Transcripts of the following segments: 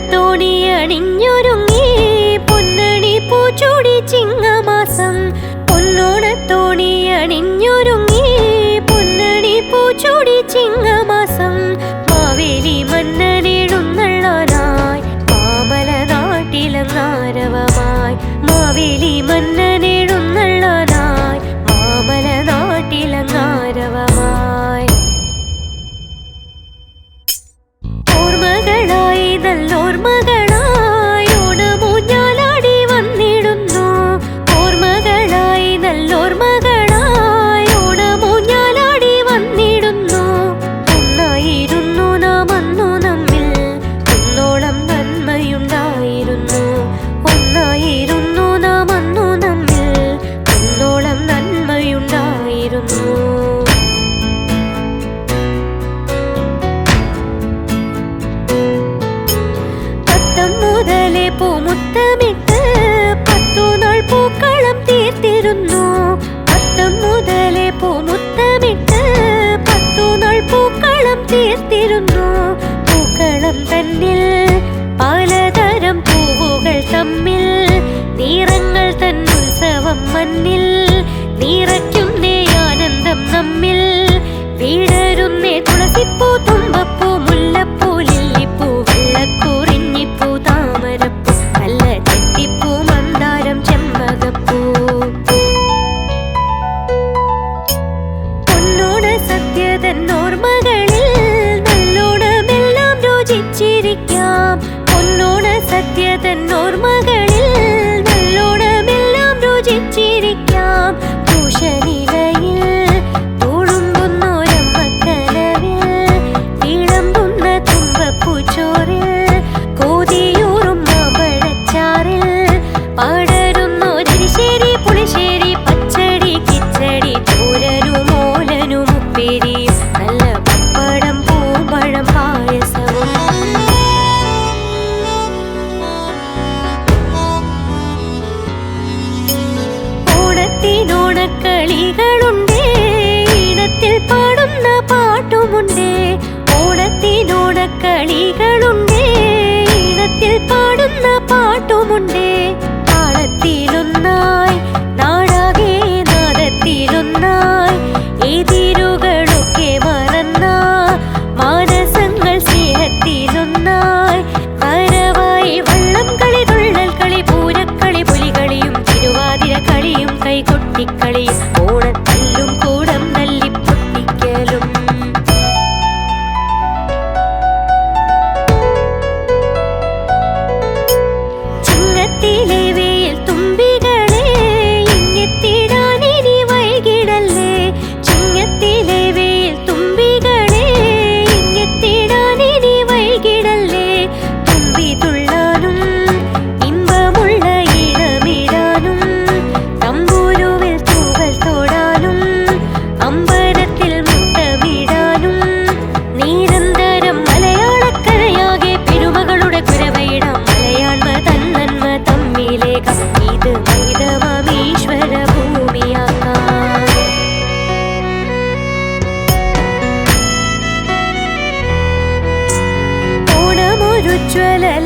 പൊന്നോണത്തോണിയണിഞ്ഞൊരുങ്ങി പൊന്നണി പൂച്ചൂടി ചിങ്ങമാസം. പൊന്നോണത്തോണിയണിഞ്ഞൊരുങ്ങി പൊന്നണി പൂച്ചൂടി ചിങ്ങമാസം. മാവേലി മന്നനെഴുന്നള്ളാനായി മാമല നാട്ടിലങ്ങാരവമായി. മാവേലി പൂമുത്തമിട്ട് പത്തു നാൾ പൂക്കളം തീർത്തിരുന്നു. പത്തം മുതലേ പൂമുത്തമിട്ട് പത്തു നാൾ പൂക്കളം തീർത്തിരുന്നു. പൂക്കളം തന്നിൽ പലതരം പൂവുകൾ തമ്മിൽ നിറങ്ങൾ തൻ ഉത്സവം മണ്ണിൽ നിറയ്ക്കുന്നേ ആനന്ദം നമ്മിൽ. വീടരുന്നേ തുളസിപ്പൂ കളികളുണ്ടേ ഇടത്തിൽ പാടുന്ന പാട്ടുമുണ്ടേ ഓണത്തിനോണക്കളികൾ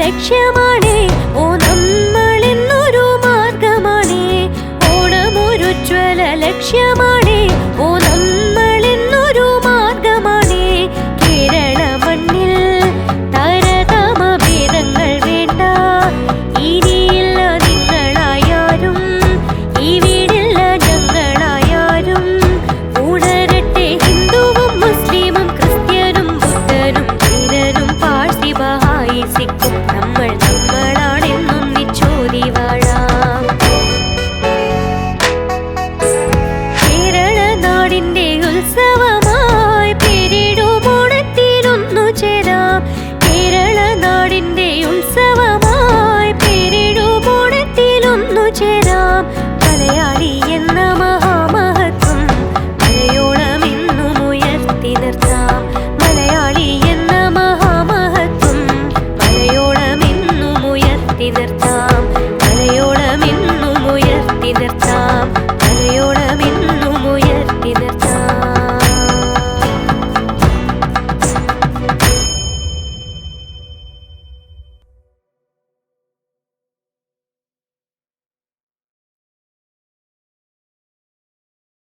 லட்சியமானே ஓ കലയോളമെന്നും ഉയർത്തി നിർത്താം കലയോളം